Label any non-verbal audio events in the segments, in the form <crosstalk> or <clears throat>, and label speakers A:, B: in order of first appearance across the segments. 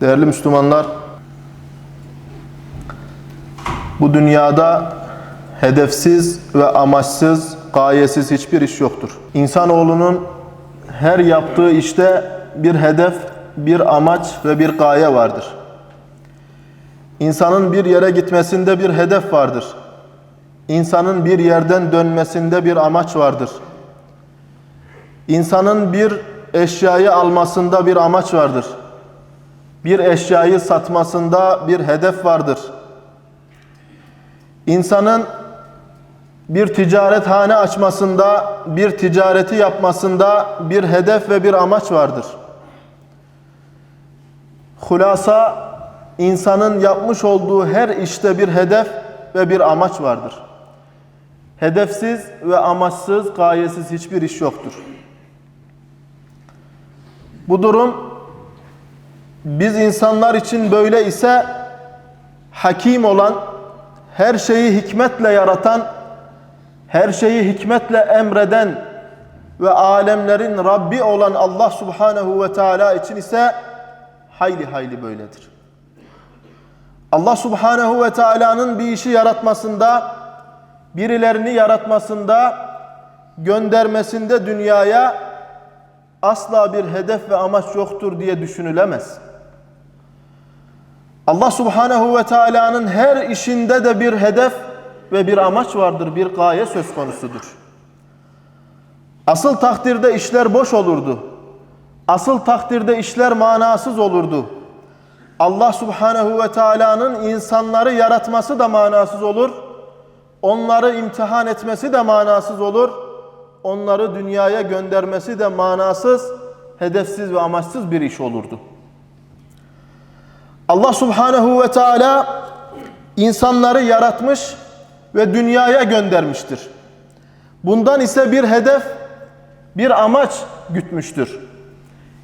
A: Değerli Müslümanlar, bu dünyada hedefsiz ve amaçsız, gayesiz hiçbir iş yoktur. İnsanoğlunun her yaptığı işte bir hedef, bir amaç ve bir gaye vardır. İnsanın bir yere gitmesinde bir hedef vardır. İnsanın bir yerden dönmesinde bir amaç vardır. İnsanın bir eşyayı almasında bir amaç vardır. Bir eşyayı satmasında bir hedef vardır. İnsanın bir ticarethane açmasında, bir ticareti yapmasında bir hedef ve bir amaç vardır. Hulasa insanın yapmış olduğu her işte bir hedef ve bir amaç vardır. Hedefsiz ve amaçsız, gayesiz hiçbir iş yoktur. Bu durum biz insanlar için böyle ise hakim olan, her şeyi hikmetle yaratan, her şeyi hikmetle emreden ve alemlerin Rabbi olan Allah Subhanahu ve Teala için ise hayli hayli böyledir. Allah Subhanahu ve Teala'nın bir işi yaratmasında, birilerini yaratmasında, göndermesinde dünyaya asla bir hedef ve amaç yoktur diye düşünülemez. Allah Subhanahu ve Teala'nın her işinde de bir hedef ve bir amaç vardır, bir gaye söz konusudur. Asıl takdirde işler boş olurdu. Asıl takdirde işler manasız olurdu. Allah Subhanahu ve Teala'nın insanları yaratması da manasız olur. Onları imtihan etmesi de manasız olur. Onları dünyaya göndermesi de manasız, hedefsiz ve amaçsız bir iş olurdu. Allah Subhanahu ve Teala insanları yaratmış ve dünyaya göndermiştir. Bundan ise bir hedef, bir amaç gütmüştür.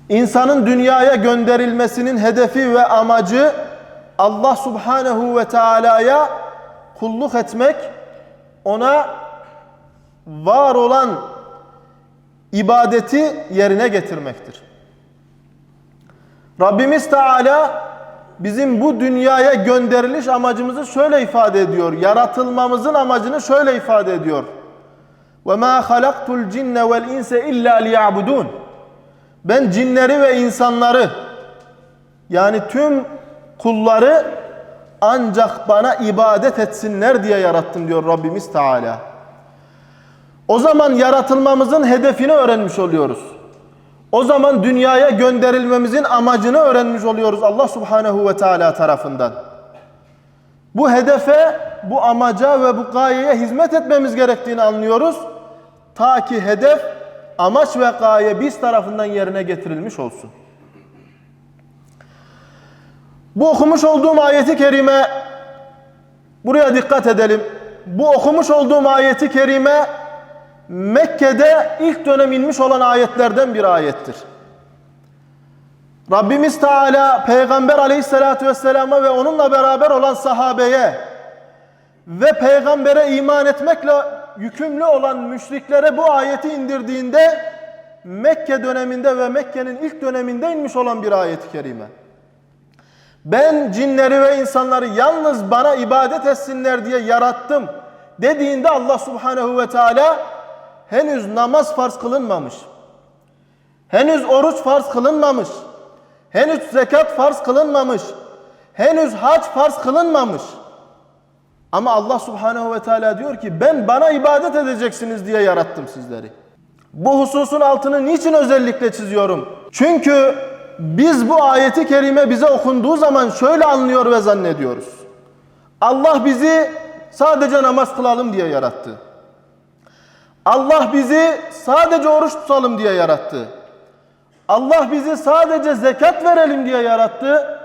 A: İnsanın dünyaya gönderilmesinin hedefi ve amacı Allah Subhanahu ve Teala'ya kulluk etmek, ona var olan ibadeti yerine getirmektir. Rabbimiz Teala bizim bu dünyaya gönderiliş amacımızı şöyle ifade ediyor. Yaratılmamızın amacını şöyle ifade ediyor. وَمَا خَلَقْتُ الْجِنَّ وَالْاِنْسَ اِلَّا لِيَعْبُدُونَ Ben cinleri ve insanları yani tüm kulları ancak bana ibadet etsinler diye yarattım diyor Rabbimiz Teala. O zaman yaratılmamızın hedefini öğrenmiş oluyoruz. O zaman dünyaya gönderilmemizin amacını öğrenmiş oluyoruz Allah Subhanahu ve Teala tarafından. Bu hedefe, bu amaca ve bu gayeye hizmet etmemiz gerektiğini anlıyoruz. Ta ki hedef, amaç ve gaye biz tarafından yerine getirilmiş olsun. Bu okumuş olduğum ayeti kerime, buraya dikkat edelim. Bu okumuş olduğum ayeti kerime Mekke'de ilk dönem inmiş olan ayetlerden bir ayettir. Rabbimiz Teala Peygamber aleyhissalatü vesselama ve onunla beraber olan sahabeye ve peygambere iman etmekle yükümlü olan müşriklere bu ayeti indirdiğinde Mekke döneminde ve Mekke'nin ilk döneminde inmiş olan bir ayet-i kerime. Ben cinleri ve insanları yalnız bana ibadet etsinler diye yarattım dediğinde Allah subhanehu ve teala henüz namaz farz kılınmamış. Henüz oruç farz kılınmamış. Henüz zekat farz kılınmamış. Henüz hac farz kılınmamış. Ama Allah Subhanahu ve Teala diyor ki ben bana ibadet edeceksiniz diye yarattım sizleri. Bu hususun altını niçin özellikle çiziyorum? Çünkü biz bu ayeti kerime bize okunduğu zaman şöyle anlıyor ve zannediyoruz. Allah bizi sadece namaz kılalım diye yarattı. Allah bizi sadece oruç tutalım diye yarattı. Allah bizi sadece zekat verelim diye yarattı.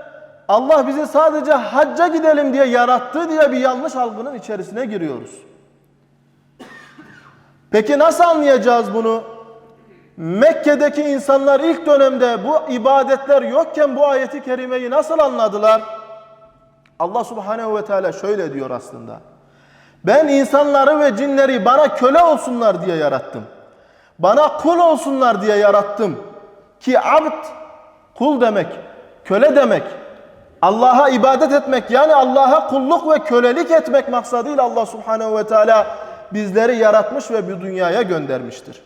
A: Allah bizi sadece hacca gidelim diye yarattı diye bir yanlış algının içerisine giriyoruz. Peki nasıl anlayacağız bunu? Mekke'deki insanlar ilk dönemde bu ibadetler yokken bu ayeti kerimeyi nasıl anladılar? Allah Subhanehu ve Teala şöyle diyor aslında. Ben insanları ve cinleri bana köle olsunlar diye yarattım. Bana kul olsunlar diye yarattım. Ki abd kul demek, köle demek. Allah'a ibadet etmek yani Allah'a kulluk ve kölelik etmek maksadıyla Allah Subhanahu ve Teala bizleri yaratmış ve bu dünyaya göndermiştir.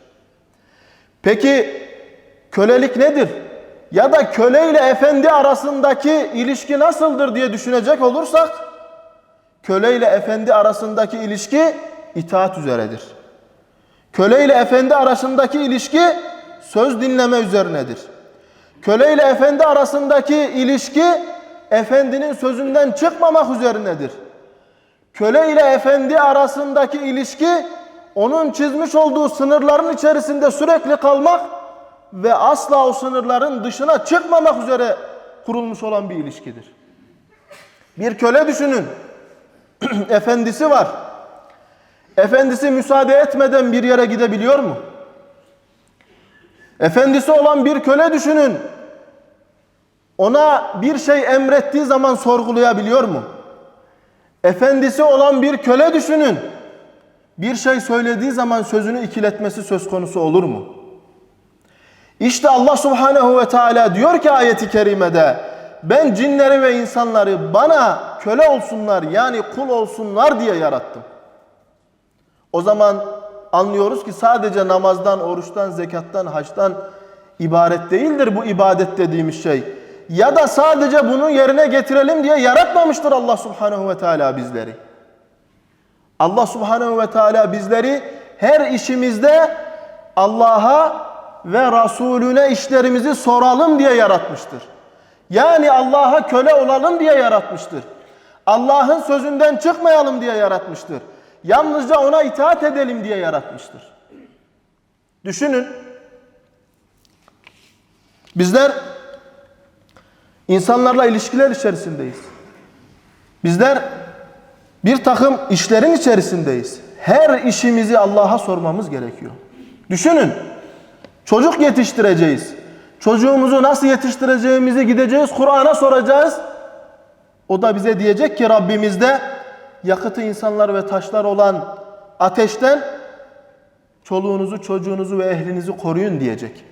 A: Peki kölelik nedir? Ya da köle ile efendi arasındaki ilişki nasıldır diye düşünecek olursak köle ile efendi arasındaki ilişki itaat üzeredir. Köle ile efendi arasındaki ilişki söz dinleme üzerinedir. Köle ile efendi arasındaki ilişki efendinin sözünden çıkmamak üzerinedir. Köle ile efendi arasındaki ilişki onun çizmiş olduğu sınırların içerisinde sürekli kalmak ve asla o sınırların dışına çıkmamak üzere kurulmuş olan bir ilişkidir. Bir köle düşünün. <clears throat> Efendisi var. Efendisi müsaade etmeden bir yere gidebiliyor mu? Efendisi olan bir köle düşünün. Ona bir şey emrettiği zaman sorgulayabiliyor mu? Efendisi olan bir köle düşünün. Bir şey söylediği zaman sözünü ikiletmesi söz konusu olur mu? İşte Allah Subhanahu ve Teala diyor ki ayeti kerimede ben cinleri ve insanları bana köle olsunlar yani kul olsunlar diye yarattım. O zaman anlıyoruz ki sadece namazdan, oruçtan, zekattan, haçtan ibaret değildir bu ibadet dediğimiz şey. Ya da sadece bunu yerine getirelim diye yaratmamıştır Allah Subhanahu ve Teala bizleri. Allah Subhanahu ve Teala bizleri her işimizde Allah'a ve Resulüne işlerimizi soralım diye yaratmıştır. Yani Allah'a köle olalım diye yaratmıştır. Allah'ın sözünden çıkmayalım diye yaratmıştır. Yalnızca ona itaat edelim diye yaratmıştır. Düşünün. Bizler insanlarla ilişkiler içerisindeyiz. Bizler bir takım işlerin içerisindeyiz. Her işimizi Allah'a sormamız gerekiyor. Düşünün. Çocuk yetiştireceğiz. Çocuğumuzu nasıl yetiştireceğimizi gideceğiz Kur'an'a soracağız. O da bize diyecek ki Rabbimizde yakıtı insanlar ve taşlar olan ateşten çoluğunuzu, çocuğunuzu ve ehlinizi koruyun diyecek.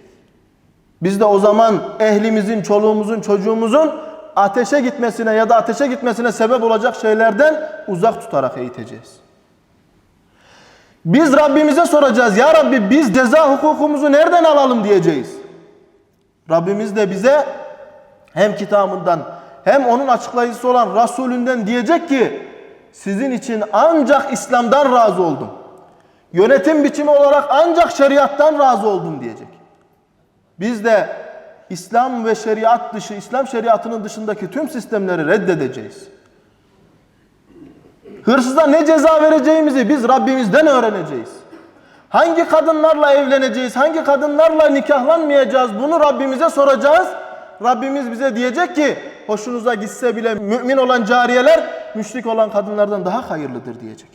A: Biz de o zaman ehlimizin, çoluğumuzun, çocuğumuzun ateşe gitmesine ya da ateşe gitmesine sebep olacak şeylerden uzak tutarak eğiteceğiz. Biz Rabbimize soracağız. Ya Rabbi biz ceza hukukumuzu nereden alalım diyeceğiz. Rabbimiz de bize hem kitabından hem onun açıklayıcısı olan Resulünden diyecek ki sizin için ancak İslam'dan razı oldum. Yönetim biçimi olarak ancak şeriattan razı oldum diyecek. Biz de İslam ve şeriat dışı, İslam şeriatının dışındaki tüm sistemleri reddedeceğiz. Hırsıza ne ceza vereceğimizi biz Rabbimizden öğreneceğiz. Hangi kadınlarla evleneceğiz, hangi kadınlarla nikahlanmayacağız bunu Rabbimize soracağız. Rabbimiz bize diyecek ki hoşunuza gitse bile mümin olan cariyeler müşrik olan kadınlardan daha hayırlıdır diyecek.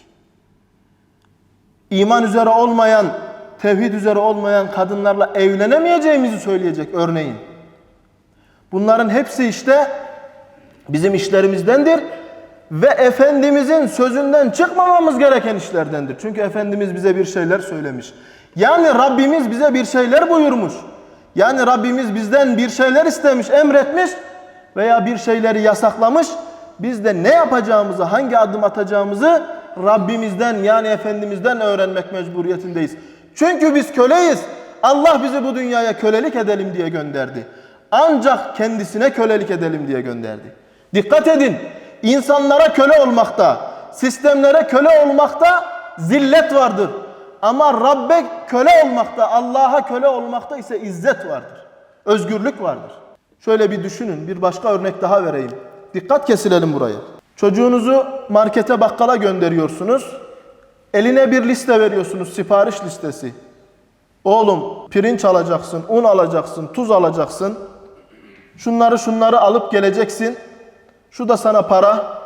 A: İman üzere olmayan, tevhid üzere olmayan kadınlarla evlenemeyeceğimizi söyleyecek örneğin. Bunların hepsi işte bizim işlerimizdendir ve Efendimizin sözünden çıkmamamız gereken işlerdendir. Çünkü Efendimiz bize bir şeyler söylemiş. Yani Rabbimiz bize bir şeyler buyurmuş. Yani Rabbimiz bizden bir şeyler istemiş, emretmiş veya bir şeyleri yasaklamış. Biz de ne yapacağımızı, hangi adım atacağımızı Rabbimizden yani Efendimizden öğrenmek mecburiyetindeyiz. Çünkü biz köleyiz. Allah bizi bu dünyaya kölelik edelim diye gönderdi. Ancak kendisine kölelik edelim diye gönderdi. Dikkat edin. İnsanlara köle olmakta, sistemlere köle olmakta zillet vardır. Ama Rabbe köle olmakta, Allah'a köle olmakta ise izzet vardır. Özgürlük vardır. Şöyle bir düşünün, bir başka örnek daha vereyim. Dikkat kesilelim buraya. Çocuğunuzu markete bakkala gönderiyorsunuz. Eline bir liste veriyorsunuz, sipariş listesi. Oğlum pirinç alacaksın, un alacaksın, tuz alacaksın. Şunları şunları alıp geleceksin. Şu da sana para.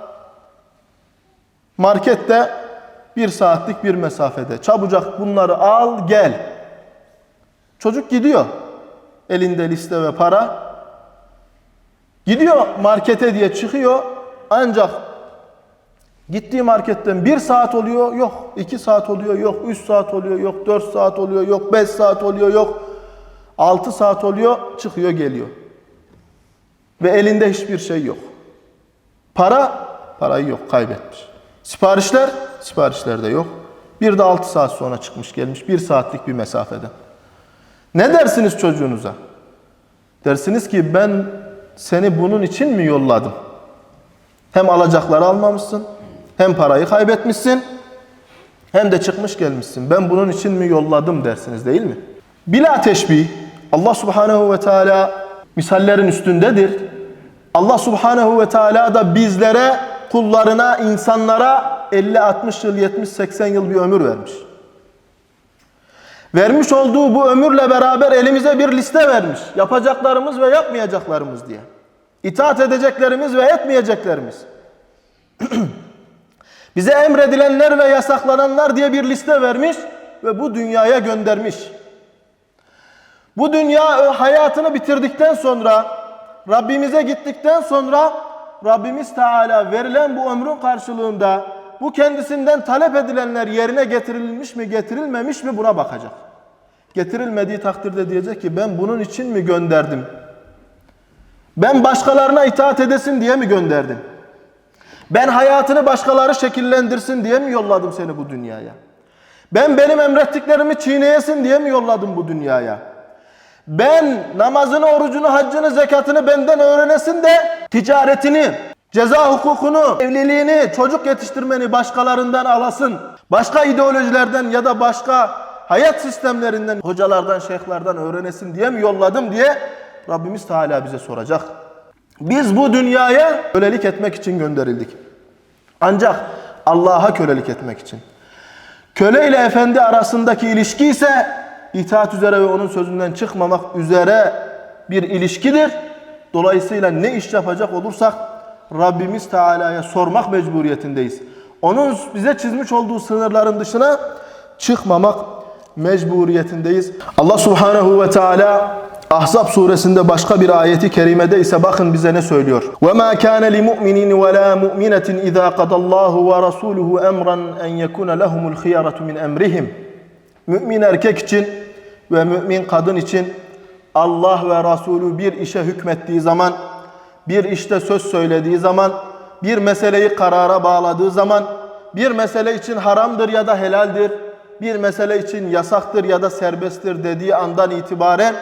A: Markette bir saatlik bir mesafede. Çabucak bunları al gel. Çocuk gidiyor. Elinde liste ve para. Gidiyor markete diye çıkıyor. Ancak gittiği marketten bir saat oluyor yok. iki saat oluyor yok. Üç saat oluyor yok. Dört saat oluyor yok. Beş saat oluyor yok. Altı saat oluyor çıkıyor geliyor. ve elinde hiçbir şey yok. Para, parayı yok, kaybetmiş. Siparişler, siparişler de yok. Bir de 6 saat sonra çıkmış gelmiş, bir saatlik bir mesafeden. Ne dersiniz çocuğunuza? Dersiniz ki ben seni bunun için mi yolladım? Hem alacakları almamışsın, hem parayı kaybetmişsin, hem de çıkmış gelmişsin. Ben bunun için mi yolladım dersiniz değil mi? Bila teşbih, Allah subhanehu ve teala misallerin üstündedir. Allah subhanehu ve teala da bizlere, kullarına, insanlara 50, 60 yıl, 70, 80 yıl bir ömür vermiş. Vermiş olduğu bu ömürle beraber elimize bir liste vermiş. Yapacaklarımız ve yapmayacaklarımız diye. İtaat edeceklerimiz ve etmeyeceklerimiz. <clears throat> Bize emredilenler ve yasaklananlar diye bir liste vermiş ve bu dünyaya göndermiş. Bu dünya hayatını bitirdikten sonra, Rabbimize gittikten sonra Rabbimiz Teala verilen bu ömrün karşılığında bu kendisinden talep edilenler yerine getirilmiş mi getirilmemiş mi buna bakacak. Getirilmediği takdirde diyecek ki ben bunun için mi gönderdim? Ben başkalarına itaat edesin diye mi gönderdim? Ben hayatını başkaları şekillendirsin diye mi yolladım seni bu dünyaya? Ben benim emrettiklerimi çiğneyesin diye mi yolladım bu dünyaya? Ben namazını, orucunu, haccını, zekatını benden öğrenesin de ticaretini, ceza hukukunu, evliliğini, çocuk yetiştirmeni başkalarından alasın. Başka ideolojilerden ya da başka hayat sistemlerinden, hocalardan, şeyhlerden öğrenesin diye mi yolladım diye Rabbimiz Teala bize soracak. Biz bu dünyaya kölelik etmek için gönderildik. Ancak Allah'a kölelik etmek için. Köle ile efendi arasındaki ilişki ise itaat üzere ve onun sözünden çıkmamak üzere bir ilişkidir. Dolayısıyla ne iş yapacak olursak Rabbimiz Teala'ya sormak mecburiyetindeyiz. Onun bize çizmiş olduğu sınırların dışına çıkmamak mecburiyetindeyiz. Allah Subhanahu ve Teala Ahzab suresinde başka bir ayeti kerimede ise bakın bize ne söylüyor. وَمَا كَانَ لِمُؤْمِنٍ وَلَا مُؤْمِنَةٍ إِذَا قَضَى اللّٰهُ وَرَسُولُهُ أَمْرًا أَنْ يَكُونَ لَهُمُ الْخِيَرَةُ مِنْ أَمْرِهِمْ Mümin erkek için ve mümin kadın için Allah ve Resulü bir işe hükmettiği zaman, bir işte söz söylediği zaman, bir meseleyi karara bağladığı zaman, bir mesele için haramdır ya da helaldir, bir mesele için yasaktır ya da serbesttir dediği andan itibaren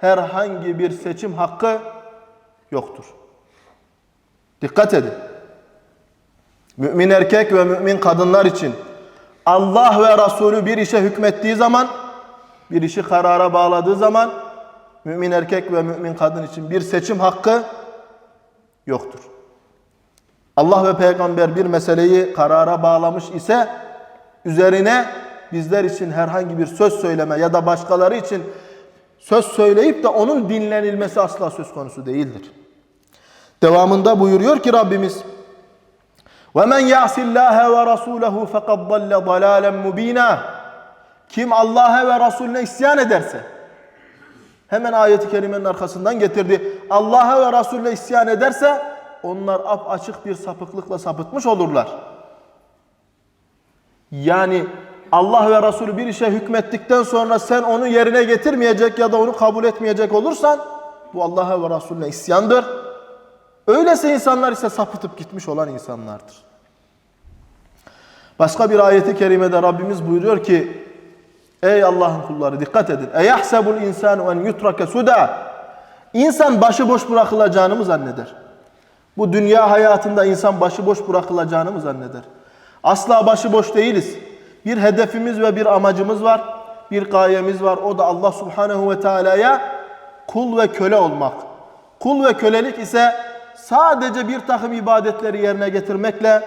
A: herhangi bir seçim hakkı yoktur. Dikkat edin. Mümin erkek ve mümin kadınlar için Allah ve Resulü bir işe hükmettiği zaman, bir işi karara bağladığı zaman mümin erkek ve mümin kadın için bir seçim hakkı yoktur. Allah ve peygamber bir meseleyi karara bağlamış ise üzerine bizler için herhangi bir söz söyleme ya da başkaları için söz söyleyip de onun dinlenilmesi asla söz konusu değildir. Devamında buyuruyor ki Rabbimiz وَمَنْ يَعْسِ اللّٰهَ وَرَسُولَهُ فَقَدْ ضَلَّ ضَلَالًا مُب۪ينًا Kim Allah'a ve Resulüne isyan ederse hemen ayeti kerimenin arkasından getirdi. Allah'a ve Resulüne isyan ederse onlar ap açık bir sapıklıkla sapıtmış olurlar. Yani Allah ve Resulü bir işe hükmettikten sonra sen onu yerine getirmeyecek ya da onu kabul etmeyecek olursan bu Allah'a ve Resulüne isyandır. Öylesi insanlar ise sapıtıp gitmiş olan insanlardır. Başka bir ayeti kerimede Rabbimiz buyuruyor ki Ey Allah'ın kulları dikkat edin. Eyahsebul insanu en yutrake suda. İnsan başıboş bırakılacağını mı zanneder? Bu dünya hayatında insan başıboş bırakılacağını mı zanneder? Asla başıboş değiliz. Bir hedefimiz ve bir amacımız var. Bir gayemiz var. O da Allah Subhanahu ve Teala'ya kul ve köle olmak. Kul ve kölelik ise sadece bir takım ibadetleri yerine getirmekle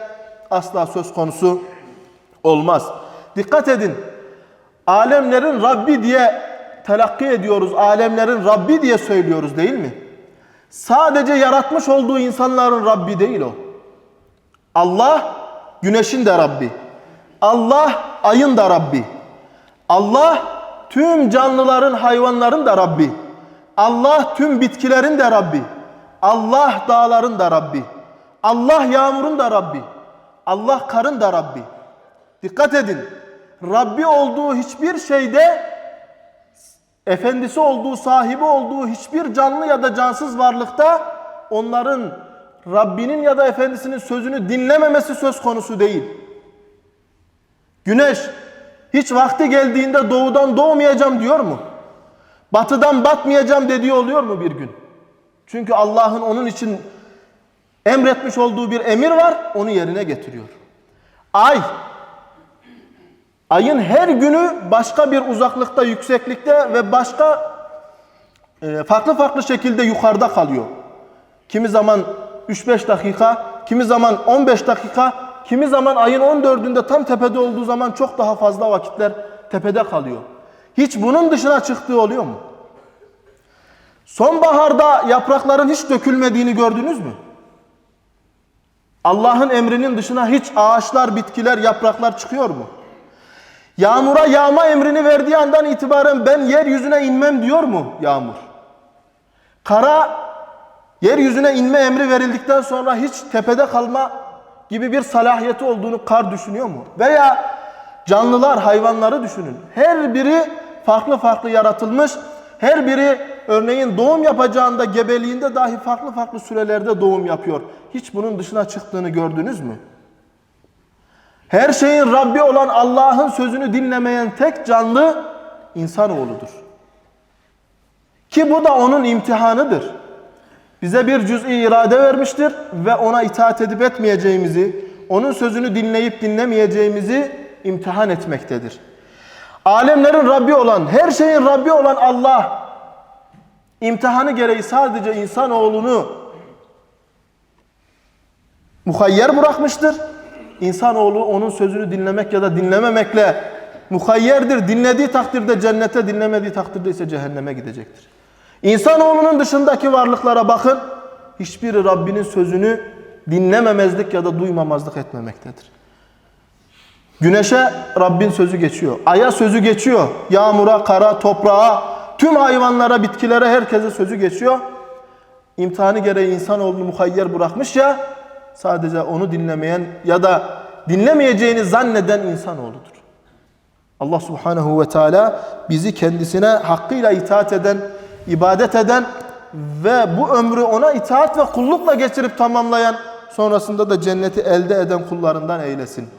A: asla söz konusu olmaz. Dikkat edin. Alemlerin Rabbi diye telakki ediyoruz. Alemlerin Rabbi diye söylüyoruz değil mi? Sadece yaratmış olduğu insanların Rabbi değil o. Allah güneşin de Rabbi. Allah ayın da Rabbi. Allah tüm canlıların, hayvanların da Rabbi. Allah tüm bitkilerin de Rabbi. Allah dağların da Rabbi. Allah yağmurun da Rabbi. Allah karın da Rabbi. Dikkat edin. Rabbi olduğu hiçbir şeyde efendisi olduğu, sahibi olduğu hiçbir canlı ya da cansız varlıkta onların Rabbinin ya da Efendisinin sözünü dinlememesi söz konusu değil. Güneş hiç vakti geldiğinde doğudan doğmayacağım diyor mu? Batıdan batmayacağım dediği oluyor mu bir gün? Çünkü Allah'ın onun için emretmiş olduğu bir emir var, onu yerine getiriyor. Ay, ayın her günü başka bir uzaklıkta, yükseklikte ve başka e, farklı farklı şekilde yukarıda kalıyor. Kimi zaman 3-5 dakika, kimi zaman 15 dakika, kimi zaman ayın 14'ünde tam tepede olduğu zaman çok daha fazla vakitler tepede kalıyor. Hiç bunun dışına çıktığı oluyor mu? Sonbaharda yaprakların hiç dökülmediğini gördünüz mü? Allah'ın emrinin dışına hiç ağaçlar, bitkiler, yapraklar çıkıyor mu? Yağmura yağma emrini verdiği andan itibaren ben yeryüzüne inmem diyor mu yağmur? Kara yeryüzüne inme emri verildikten sonra hiç tepede kalma gibi bir salahiyeti olduğunu kar düşünüyor mu? Veya canlılar, hayvanları düşünün. Her biri farklı farklı yaratılmış. Her biri örneğin doğum yapacağında gebeliğinde dahi farklı farklı sürelerde doğum yapıyor. Hiç bunun dışına çıktığını gördünüz mü? Her şeyin Rabbi olan Allah'ın sözünü dinlemeyen tek canlı insanoğludur. Ki bu da onun imtihanıdır. Bize bir cüz'i irade vermiştir ve ona itaat edip etmeyeceğimizi, onun sözünü dinleyip dinlemeyeceğimizi imtihan etmektedir. Alemlerin Rabbi olan, her şeyin Rabbi olan Allah imtihanı gereği sadece insanoğlunu muhayyer bırakmıştır. İnsanoğlu onun sözünü dinlemek ya da dinlememekle muhayyerdir. Dinlediği takdirde cennete, dinlemediği takdirde ise cehenneme gidecektir. İnsanoğlunun dışındaki varlıklara bakın. Hiçbiri Rabbinin sözünü dinlememezlik ya da duymamazlık etmemektedir. Güneşe Rabbin sözü geçiyor. Aya sözü geçiyor. Yağmura, kara, toprağa, tüm hayvanlara, bitkilere, herkese sözü geçiyor. İmtihanı gereği insanoğlunu muhayyer bırakmış ya, sadece onu dinlemeyen ya da dinlemeyeceğini zanneden insanoğludur. Allah subhanehu ve teala bizi kendisine hakkıyla itaat eden, ibadet eden ve bu ömrü ona itaat ve kullukla geçirip tamamlayan, sonrasında da cenneti elde eden kullarından eylesin.